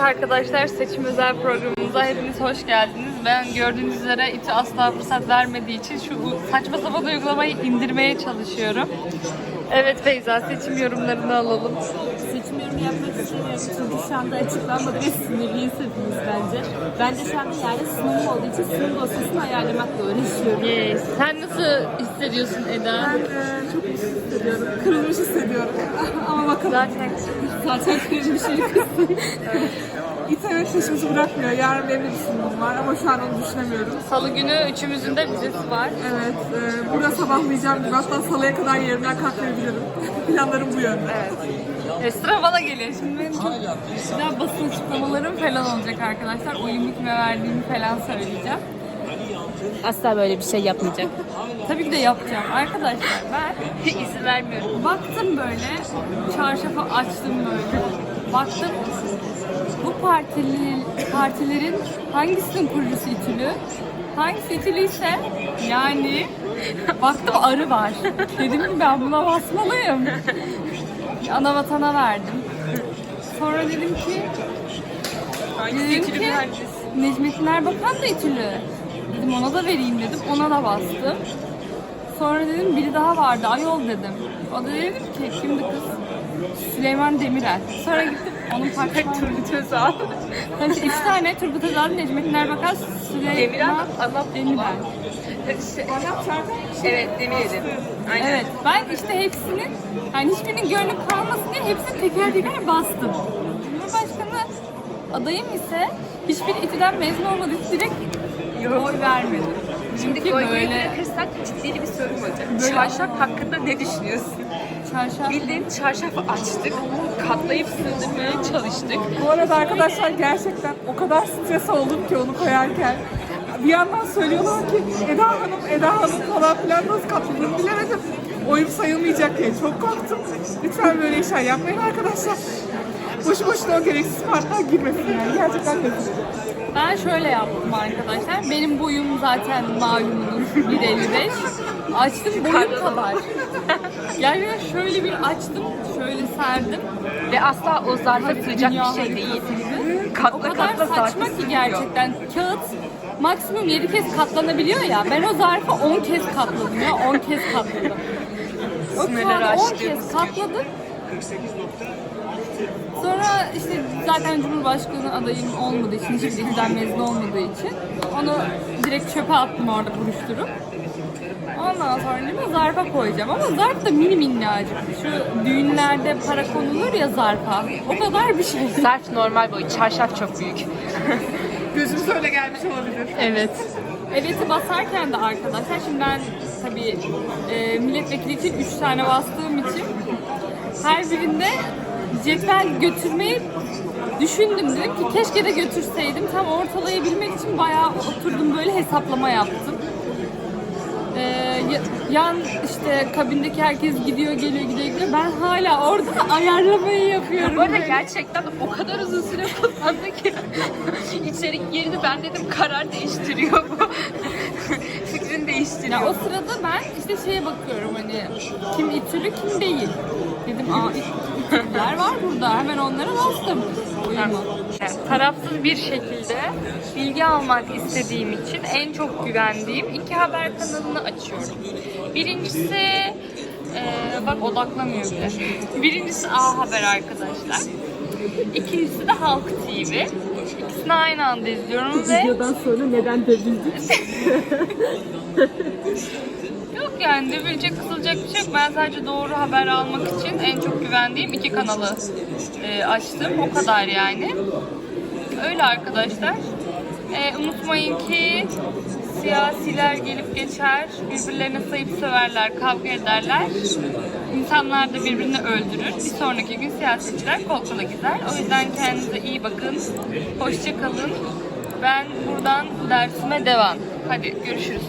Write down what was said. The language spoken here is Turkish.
Evet arkadaşlar seçim özel programımıza hepiniz hoş geldiniz. Ben gördüğünüz üzere İTÜ asla fırsat vermediği için şu saçma sapan uygulamayı indirmeye çalışıyorum. Evet Feyza seçim yorumlarını alalım. Seçim yorumu yapmak istemiyorum çünkü şu anda açıklanmadı ve sinirliyiz hepimiz bence. Ben de şu anda yani sunum olduğu için sunum dosyasını ayarlamakla uğraşıyorum. Yes. Sen nasıl hissediyorsun Eda? Ben e, çok mutsuz hissediyorum. Kırılmış hissediyorum. Ama bakalım. Zaten Zaten kırılmış. İnternet peşimizi bırakmıyor. Yarın benim bir sunumum var ama şu an onu düşünemiyorum. salı günü üçümüzün de vizesi var. Evet, e, burada sabahlayacağım gibi. Hatta salıya kadar yerimden kalkmayabilirim. Planlarım bu yönde. E, sıra bana geliyor. Şimdi benim çok güzel basın açıklamalarım falan olacak arkadaşlar. Oyumu kime verdiğimi falan söyleyeceğim. Asla böyle bir şey yapmayacak. Tabii ki de yapacağım. Arkadaşlar ben izin vermiyorum. Baktım böyle, çarşafı açtım böyle. Baktım bu partili, partilerin hangisinin kurucusu İTÜ'lü? Hangisi İTÜ'lüyse yani baktım arı var. Dedim ki ben buna basmalıyım. Ana vatana verdim. Sonra dedim ki dedim ki Necmettin Erbakan da İTÜ'lü. Dedim ona da vereyim dedim. Ona da bastım. Sonra dedim biri daha vardı ayol dedim. O da dedim ki kimdi kız? Süleyman Demirel. Sonra gittim onun parçalarını... Turgut Özal. Hani işte üç tane Turgut Özal, Necmettin Erbakan, Süleyman Demirel, Allah Demirel. Evet Demirel'in. Aynen. Evet ben işte hepsinin yani hiçbirinin gönlü kalmasın diye hepsini teker teker bastım. Cumhurbaşkanı adayım ise hiçbir İTÜ'den mezun olmadığı için direkt oy vermedim. Şimdi Çünkü gölgeyi böyle bırakırsak ciddi bir sorum olacak. Böyle Çarşaf hakkında ne düşünüyorsun? çarşaf Bildiğin çarşafı açtık, katlayıp sığdırmaya çalıştık. Bu arada arkadaşlar gerçekten o kadar stres oldum ki onu koyarken. Bir yandan söylüyorlar ki Eda Hanım, Eda Hanım falan filan nasıl katladığımı bilemedim. Oyum sayılmayacak diye çok korktum. Lütfen böyle işler yapmayın arkadaşlar. Boşu boşuna o gereksiz partner girmesin yani. Gerçekten ediyorum. Ben şöyle yaptım arkadaşlar. Benim boyum zaten malumunuz 1.55. Açtım boyum kadar. Yani şöyle bir açtım, şöyle serdim. Ve asla o zarfa sığacak bir şey değil. O Katla kadar katla saçma ki gerçekten. Kağıt maksimum 7 kez katlanabiliyor ya. Ben o zarfı 10 kez katladım ya. 10 kez katladım. O Sınırları kağıdı 10 aştı. kez katladım. Sonra işte zaten Cumhurbaşkanı adayım olmadığı için, hiçbir ilden mezun olmadığı için onu direkt çöpe attım orada buruşturup. Ondan sonra dedim zarfa koyacağım ama zarf da mini minnacık. Şu düğünlerde para konulur ya zarfa. O kadar bir şey. Zarf normal boy, çarşaf çok büyük. Gözümüz öyle gelmiş olabilir. Evet. Evet'i basarken de arkadaşlar şimdi ben tabii e, milletvekili için 3 tane bastığım için her birinde cetvel götürmeyi düşündüm. Dedim ki keşke de götürseydim. Tam ortalayabilmek için bayağı oturdum böyle hesaplama yaptım. E, ya- yan işte kabindeki herkes gidiyor geliyor gidiyor gidiyor. Ben hala orada ayarlamayı yapıyorum. Bu arada böyle. gerçekten o kadar uzun süre kullandı ki içerik yerini ben dedim karar değiştiriyor bu. Değiştiriyor. Ya o sırada ben işte şeye bakıyorum hani kim itülü kim değil. Dedim aa it- itülüler var burada hemen onlara bastım. Uyumu. Tarafsız bir şekilde bilgi almak istediğim için en çok güvendiğim iki haber kanalını açıyorum. Birincisi eee, bak odaklamıyor bile. Birincisi A Haber arkadaşlar. İkincisi de Halk TV. İkisini aynı anda izliyorum ve Videodan sonra neden dövüldük? Yok yani dövülecek, kısılacak bir şey yok. Ben sadece doğru haber almak için en çok güvendiğim iki kanalı e, açtım. O kadar yani. Öyle arkadaşlar. E, unutmayın ki siyasiler gelip geçer, birbirlerine sayıp söverler, kavga ederler. İnsanlar da birbirini öldürür. Bir sonraki gün siyasetçiler kol gider. O yüzden kendinize iyi bakın. Hoşça kalın. Ben buradan dersime devam. Hadi görüşürüz.